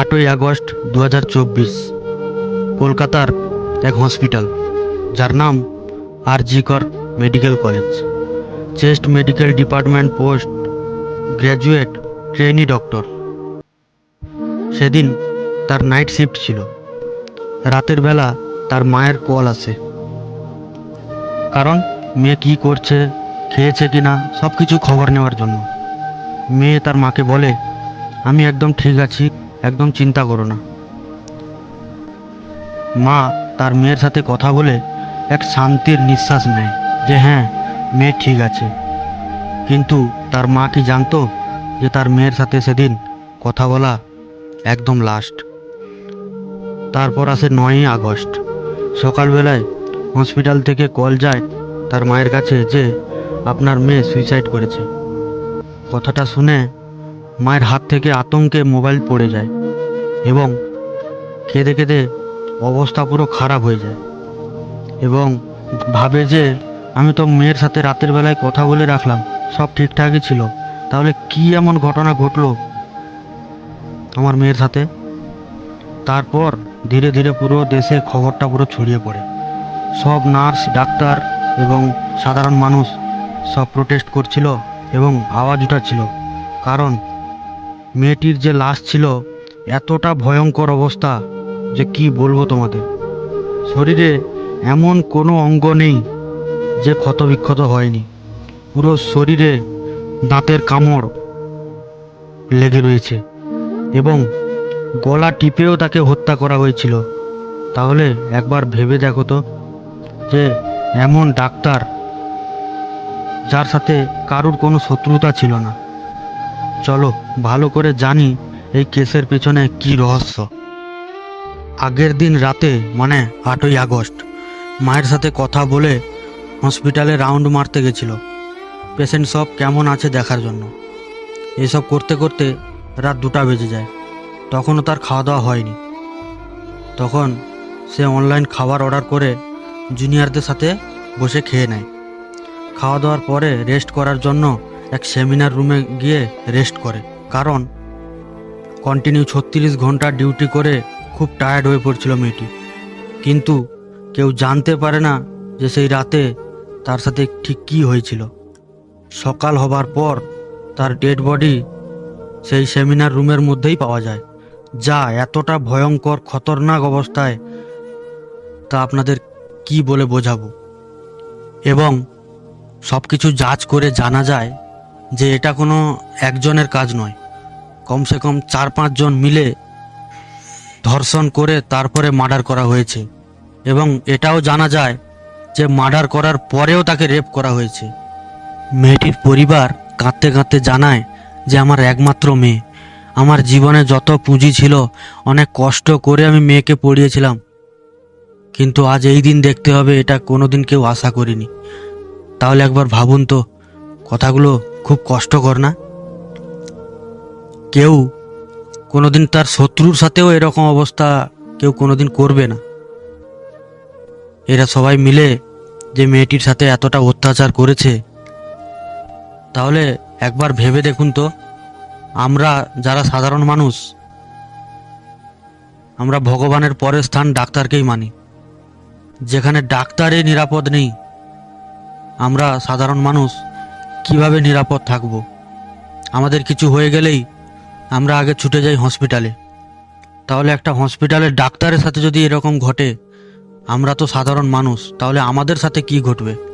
আটই আগস্ট দু হাজার চব্বিশ, কলকাতার এক হসপিটাল যার নাম R G Kar medical college. Chest medical department post graduate trainee doctor. সেদিন তার নাইট শিফট ছিল। রাতের বেলা তার মায়ের কল আসে। কারণ মেয়ে কি করছে, খেয়েছে কি না সব কিছু খবর নেওয়ার জন্য। মেয়ে তার মাকে বলে, আমি একদম ঠিক আছি একদম চিন্তা করো না। মা, তার মেয়ের সাথে কথা বলে এক শান্তির নিঃশ্বাস নেয় যে হ্যাঁ মেয়ে ঠিক আছে। কিন্তু তার মা কি জানতো যে তার মেয়ের সাথে সেদিন কথা বলা একদম লাস্ট তারপর আসে নয়ই আগস্ট। সকালবেলায় হসপিটাল থেকে কল যায় তার মায়ের কাছে যে আপনার মেয়ে সুইসাইড করেছে। কথাটা শুনে মায়ের হাত থেকে আতঙ্কে মোবাইল পড়ে যায় এবং কেঁদে কেঁদে অবস্থা পুরো খারাপ হয়ে যায় এবং ভাবে যে আমি তো মেয়ের সাথে রাতের বেলায় কথা বলে রাখলাম, সব ঠিকঠাকই ছিল। তাহলে কি এমন ঘটনা ঘটলো আমার মেয়ের সাথে? তারপর ধীরে ধীরে পুরো দেশে খবরটা পুরো ছড়িয়ে পড়ে। সব নার্স, ডাক্তার এবং সাধারণ মানুষ সব প্রোটেস্ট করছিল এবং আওয়াজ উঠাচ্ছিল। কারণ মেয়েটির যে লাশ ছিল, এতটা ভয়ঙ্কর অবস্থা যে কি বলব তোমাদের? শরীরে এমন কোনো অঙ্গ নেই যে ক্ষতবিক্ষত হয়নি। পুরো শরীরে দাঁতের কামড় লেগে রয়েছে এবং গলা টিপেও তাকে হত্যা করা হয়েছিল। তাহলে একবার ভেবে দেখো তো যে এমন ডাক্তার যার সাথে কারুর কোনো শত্রুতা ছিল না। চলো, ভালো করে জানি এই কেসের পেছনে কি রহস্য। আগের দিন রাতে মানে আটই আগস্ট, মায়ের সাথে কথা বলে হসপিটালে রাউন্ড মারতে গেছিল। পেশেন্ট সব কেমন আছে দেখার জন্য। এসব করতে করতে রাত দুটা বেজে যায়। তখনও তার খাওয়া দাওয়া হয়নি। তখন সে অনলাইন খাবার অর্ডার করে জুনিয়রদের সাথে বসে খেয়ে নেয়। খাওয়া দাওয়ার পরে রেস্ট করার জন্য এক সেমিনার রুমে গিয়ে রেস্ট করে। কারণ কন্টিনিউ ছত্রিশ ঘণ্টা ডিউটি করে খুব টায়ার্ড হয়ে পড়ছিল মেয়েটি। কিন্তু কেউ জানতে পারে না যে সেই রাতে তার সাথে ঠিক কী হয়েছিল। সকাল হবার পর তার ডেড বডি সেই সেমিনার রুমের মধ্যেই পাওয়া যায়, যা এতটা ভয়ঙ্কর, খতরনাক অবস্থায় তা আপনাদের কি বলে বোঝাবো? এবং সব কিছু যাচ করে জানা যায় যে এটা কোনো একজনের কাজ নয়। কমসে কম চার পাঁচজন মিলে ধর্ষণ করে তারপরে মার্ডার করা হয়েছে। এবং এটাও জানা যায় যে মার্ডার করার পরেও তাকে রেপ করা হয়েছে। মেয়েটির পরিবার কাঁদতে কাঁদতে জানায় যে আমার একমাত্র মেয়ে। আমার জীবনে যত পুঁজি ছিল, অনেক কষ্ট করে আমি মেয়েকে পড়িয়েছিলাম। কিন্তু আজ এই দিন দেখতে হবে, এটা কোনোদিন কেউ আশা করিনি। তাহলে একবার ভাবুন তো, কথাগুলো খুব কষ্টকর না? কেউ কোনোদিন তার শত্রুর সাথেও এরকম অবস্থা কেউ কোনোদিন করবে না। এরা সবাই মিলে যে মেয়েটির সাথে এতটা অত্যাচার করেছে, তাহলে একবার ভেবে দেখুন তো, আমরা যারা সাধারণ মানুষ, আমরা ভগবানের পরের স্থান ডাক্তারকেই মানি। যেখানে ডাক্তারই নিরাপদ নেই, আমরা সাধারণ মানুষ কীভাবে নিরাপদ থাকব? আমাদের কিছু হয়ে গেলেই আমরা আগে ছুটে যাই হসপিটালে তাহলে একটা হসপিটালের ডাক্তারের সাথে যদি এরকম ঘটে, আমরা তো সাধারণ মানুষ, তাহলে আমাদের সাথে কি ঘটবে?